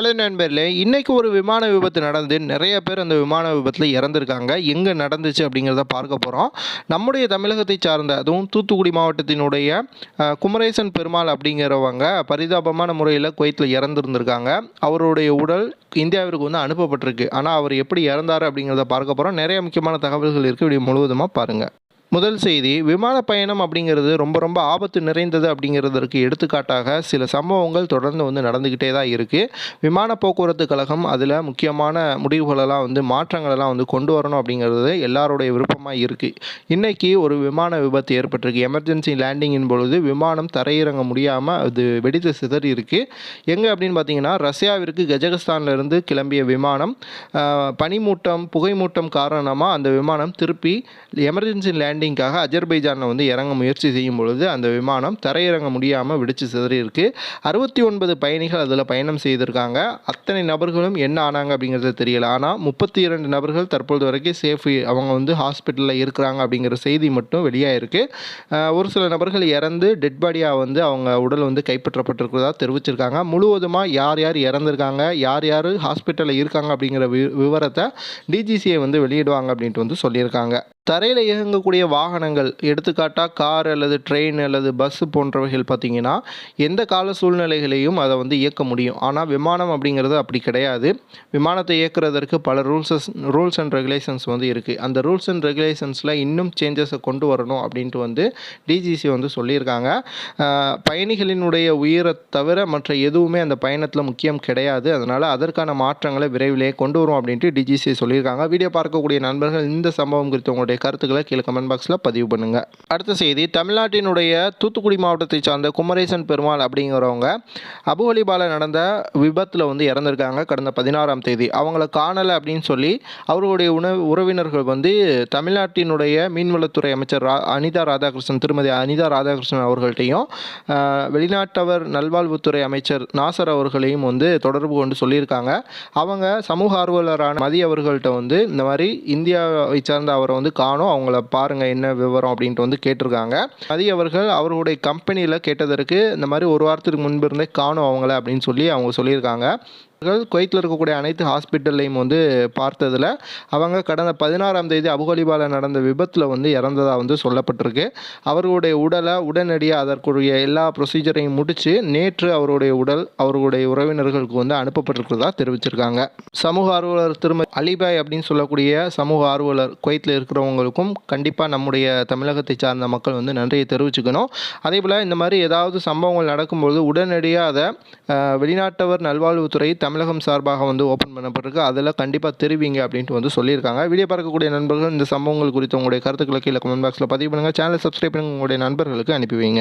Hello நண்பர்களே இன்றைக்கி ஒரு விமான விபத்து நடந்து நிறைய பேர் அந்த விமான விபத்தில் இறந்துருக்காங்க. எங்கே நடந்துச்சு அப்படிங்கிறத பார்க்க போகிறோம் நம்முடைய தமிழகத்தை சார்ந்த அதுவும் தூத்துக்குடி மாவட்டத்தினுடைய குமரேசன் பெருமாள் அப்படிங்கிறவங்க பரிதாபமான முறையில் குவைத்தில் இறந்துருந்துருக்காங்க. அவருடைய உடல் இந்தியாவிற்கு வந்து அனுப்பப்பட்டிருக்கு. ஆனால் அவர் எப்படி இறந்தார் அப்படிங்கிறத பார்க்க போகிறோம் நிறைய முக்கியமான தகவல்கள் இருக்குது இப்படி முழுவதுமாக பாருங்கள் முதல் செய்தி விமான பயணம் அப்படிங்கிறது ரொம்ப ரொம்ப ஆபத்து நிறைந்தது அப்படிங்கிறதற்கு எடுத்துக்காட்டாக சில சம்பவங்கள் தொடர்ந்து வந்து நடந்துக்கிட்டே தான் இருக்குது விமான போக்குவரத்து கழகம் அதில் முக்கியமான முடிவுகளெல்லாம் வந்து மாற்றங்களெல்லாம் வந்து கொண்டு வரணும் அப்படிங்கிறது எல்லாருடைய விருப்பமாக இருக்குது இன்றைக்கி ஒரு விமான விபத்து ஏற்பட்டிருக்கு. எமர்ஜென்சி லேண்டிங்கின் பொழுது விமானம் தரையிறங்க முடியாமல் அது வெடித்து சிதறி இருக்குது எங்கே அப்படின்னு பார்த்தீங்கன்னா ரஷ்யாவிற்கு கஜகஸ்தான்லேருந்து கிளம்பிய விமானம் பனிமூட்டம் புகைமூட்டம் காரணமாக அந்த விமானம் திருப்பி எமர்ஜென்சி லேண்டிங்காக அஜர்பைஜானில் வந்து இறங்க முயற்சி செய்யும் பொழுது அந்த விமானம் தரையிறங்க முடியாமல் வெடிச்சு சிதறியிருக்கு அறுபத்தி ஒன்பது பயணிகள் அதில் பயணம் செய்திருக்காங்க. அத்தனை நபர்களும் என்ன ஆனாங்க அப்படிங்கிறது தெரியல. ஆனால் முப்பத்தி இரண்டு நபர்கள் தற்பொழுது வரைக்கும் சேஃப் அவங்க வந்து ஹாஸ்பிட்டலில் இருக்கிறாங்க அப்படிங்கிற செய்தி மட்டும் வெளியாகிருக்கு ஒரு சில நபர்கள் இறந்து டெட் பாடியாக வந்து அவங்க உடல் வந்து கைப்பற்றப்பட்டிருக்கிறதா தெரிவிச்சிருக்காங்க. முழுவதுமாக யார் யார் இறந்துருக்காங்க? யார் யார் ஹாஸ்பிட்டலில் இருக்காங்க அப்படிங்கிற வி விவரத்தை டிஜிசியை வந்து வெளியிடுவாங்க அப்படின்ட்டு வந்து சொல்லியிருக்காங்க. தரையில் இயங்கக்கூடிய வாகனங்கள் எடுத்துக்காட்டாக கார் அல்லது ட்ரெயின் அல்லது பஸ் போன்றவைகள் பார்த்திங்கன்னா எந்த கால சூழ்நிலைகளையும் அதை வந்து இயக்க முடியும். ஆனால் விமானம் அப்படிங்கிறது அப்படி கிடையாது. விமானத்தை இயக்குறதற்கு பல ரூல்ஸஸ் ரூல்ஸ் அண்ட் ரெகுலேஷன்ஸ் வந்து இருக்குது அந்த ரூல்ஸ் அண்ட் ரெகுலேஷன்ஸில் இன்னும் சேஞ்சஸை கொண்டு வரணும் அப்படின்ட்டு வந்து டிஜிசி வந்து சொல்லியிருக்காங்க. பயணிகளினுடைய உயிரை தவிர மற்ற எதுவுமே அந்த பயணத்தில் முக்கியம் கிடையாது. அதனால் அதற்கான மாற்றங்களை விரைவிலே கொண்டு வரும் அப்படின்ட்டு டிஜிசி சொல்லியிருக்காங்க. வீடியோ பார்க்கக்கூடிய நண்பர்கள் இந்த சம்பவம் குறித்து உங்களுடைய கருத்துக்களை கீழே கமெண்ட் பாக்ஸில் பதிவு பண்ணுங்கள் அடுத்த செய்தி தமிழ்நாட்டினுடைய தூத்துக்குடி மாவட்டத்தை சார்ந்த குமரேசன் பெருமாள் அப்படிங்கிறவங்க அபுஹலிபால நடந்த விபத்தில் வந்து இறந்துருக்காங்க கடந்த பதினாறாம் தேதி. அவங்கள காணலை அப்படின்னு சொல்லி அவர்களுடைய உணவு உறவினர்கள் வந்து தமிழ்நாட்டினுடைய மீன்வளத்துறை அமைச்சர் ரா அனிதா ராதாகிருஷ்ணன் திருமதி அனிதா ராதாகிருஷ்ணன் அவர்கள்ட்டையும் வெளிநாட்டவர் நல்வாழ்வுத்துறை அமைச்சர் நாசர் அவர்களையும் வந்து தொடர்பு கொண்டு சொல்லியிருக்காங்க. அவங்க சமூக ஆர்வலரான மதி அவர்கள்ட்ட வந்து இந்த மாதிரி இந்தியாவை சார்ந்த அவரை வந்து காணும். அவங்கள பாருங்க என்ன விவரம் அப்படின்ட்டு வந்து கேட்டிருக்காங்க. மதி அவர்கள் அவர்களுடைய கம்பெனியில் கேட்டதற்கு இந்த மாதிரி ஒரு வாரத்துக்கு முன்பு இருந்தே காணும் அவங்கள அப்படின்னு சொல்லி அவங்க சொல்லியிருக்காங்க. குவைத்தில் இருக்கக்கூடிய அனைத்து ஹாஸ்பிட்டல்லையும் வந்து பார்த்ததில் அவங்க கடந்த பதினாறாம் தேதி அபுகலிபால நடந்த விபத்தில் வந்து இறந்ததாக வந்து சொல்லப்பட்டிருக்கு. அவர்களுடைய உடலை உடனடியாக அதற்குரிய எல்லா ப்ரொசீஜரையும் முடித்து நேற்று அவருடைய உடல் அவர்களுடைய உறவினர்களுக்கு வந்து அனுப்பப்பட்டிருக்கிறதா தெரிவிச்சிருக்காங்க. சமூக ஆர்வலர் திருமதி அலிபாய் அப்படின்னு சொல்லக்கூடிய சமூக ஆர்வலர் குவைத்தில் இருக்கிறவங்களுக்கும் கண்டிப்பாக நம்முடைய தமிழகத்தை சார்ந்த மக்கள் வந்து நன்றியை தெரிவிச்சுக்கணும். அதே போல் இந்த மாதிரி ஏதாவது சம்பவங்கள் நடக்கும்போது உடனடியாக அதை வெளிநாட்டவர் நல்வாழ்வுத்துறை தமிழகம் சார்பாக வந்து ஓப்பன் பண்ணப்பட்டிருக்கு. அதில் கண்டிப்பாக தெரிவிங்க அப்படின்ட்டு வந்து சொல்லியிருக்காங்க. வீடியோ பார்க்கக்கூடிய நண்பர்கள் இந்த சம்பவங்கள் குறித்து உங்களுடைய கருத்துக்களை கீழே கமெண்ட் பாக்ஸில் பதிவு பண்ணுங்கள் சேனலை சப்ஸ்கிரைப் பண்ணுங்கள் உங்களுடைய நண்பர்களுக்கு அனுப்பி வைங்க.